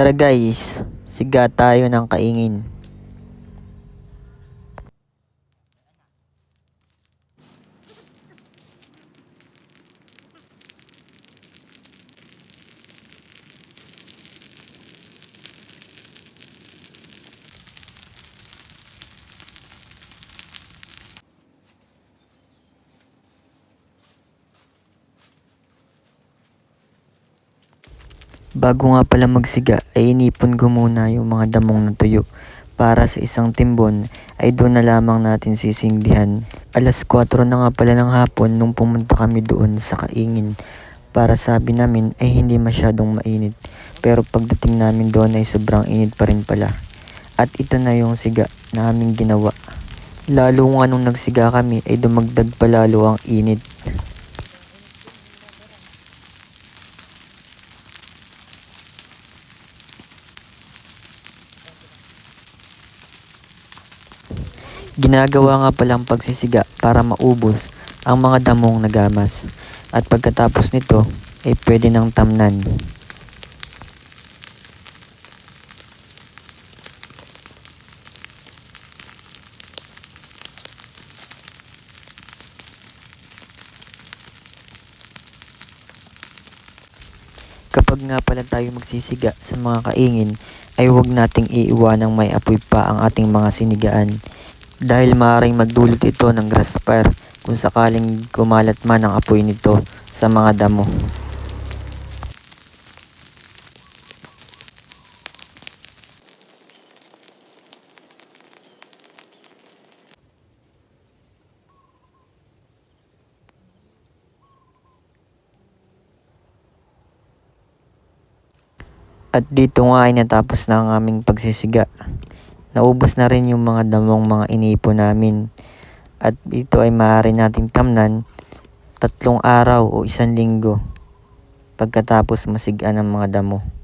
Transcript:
Tara guys, siga tayo ng kaingin. Bago nga pala magsiga ay inipon ko muna yung mga damong ng tuyo para sa isang timbon ay doon na lamang natin sisingdihan. Alas 4 na nga pala ng hapon nung pumunta kami doon sa kaingin para sabi namin ay hindi masyadong mainit pero pagdating namin doon ay sobrang init pa rin pala. At ito na yung siga na aming ginawa. Lalo nga nung nagsiga kami ay dumagdag pa lalo ang init. Ginagawa nga palang pagsisiga para maubos ang mga damong nagamas at pagkatapos nito ay pwede nang tamnan. Kapag nga pala tayo magsisiga sa mga kaingin ay huwag nating iiwanang may apoy pa ang ating mga sinigaan dahil maaaring magdulot ito ng grass fire kung sakaling kumalat man ang apoy nito sa mga damo. At dito nga ay natapos na ang aming pagsisiga. Naubos na rin yung mga damong mga inipo namin. At ito ay maaari nating tamnan tatlong araw o isang linggo pagkatapos masigaan ng mga damo.